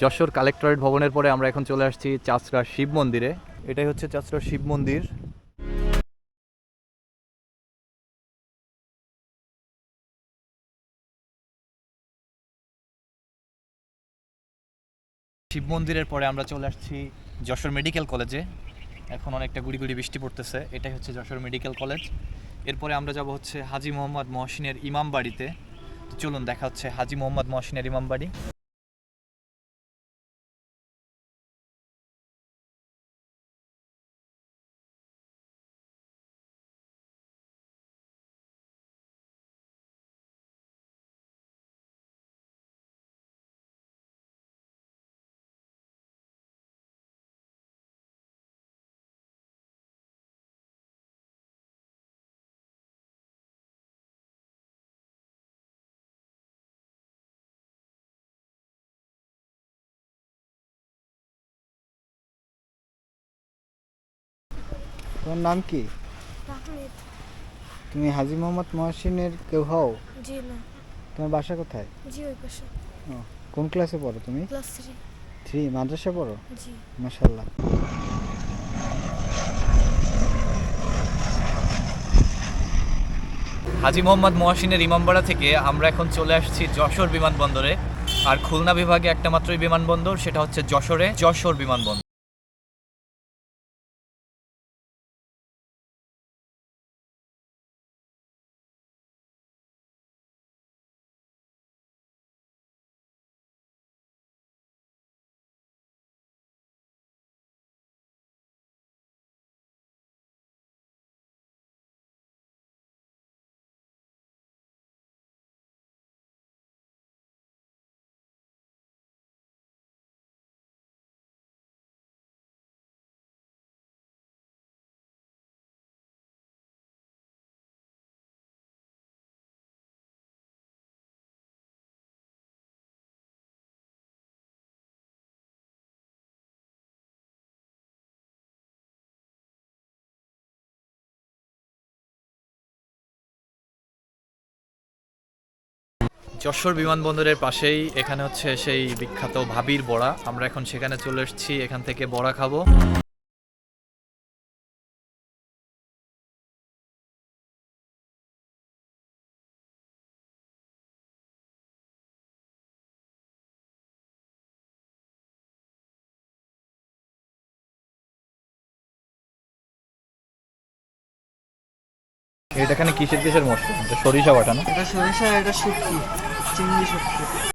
Jessore collectorate ভবনের পরে আমরা এখন চলে আসছি চাষরা শিব মন্দিরে। এটাই হচ্ছে চাষরা শিব মন্দির। শিব মন্দিরের পরে আমরা চলে আসছি যশোর মেডিকেল কলেজে। এখন অনেকটা গুড়ি গুড়ি বৃষ্টি পড়তেছে, এটাই হচ্ছে যশোর মেডিকেল কলেজ। এরপরে আমরা যাব হচ্ছে হাজি মোহাম্মদ মহসিনের ইমাম বাড়িতে। চলুন, দেখা হচ্ছে হাজি মোহাম্মদ মহসিনের ইমাম বাড়ি। তোমার নাম কি? তুমি হাজি মোহাম্মদ মহসিনের কেউ হও? জি না। তোমার বাসা কোথায়? জি ওই পাশে। ও, কোন ক্লাসে পড়ো তুমি? ক্লাস থ্রি থ্রি মাদ্রাসা পড়ো? জি। মাসাল্লাহ হাজি মোহাম্মদ মহাসিনের ইমামবাড়া থেকে আমরা এখন চলে আসছি যশোর বিমানবন্দরে। আর খুলনা বিভাগে একটা মাত্রই বিমানবন্দর সেটা হচ্ছে যশোরে যশোর বিমানবন্দর। যশোর বিমানবন্দরের পাশেই, এখানে হচ্ছে সেই বিখ্যাত ভাবির বড়া। আমরা এখন সেখানে চলে এসেছি, এখান থেকে বড়া খাব। এটা এখানে কিসের কিসের মশলা? সরিষা বাটা না? এটা সরিষা এটা শুটকি চিংড়ি শুটকি।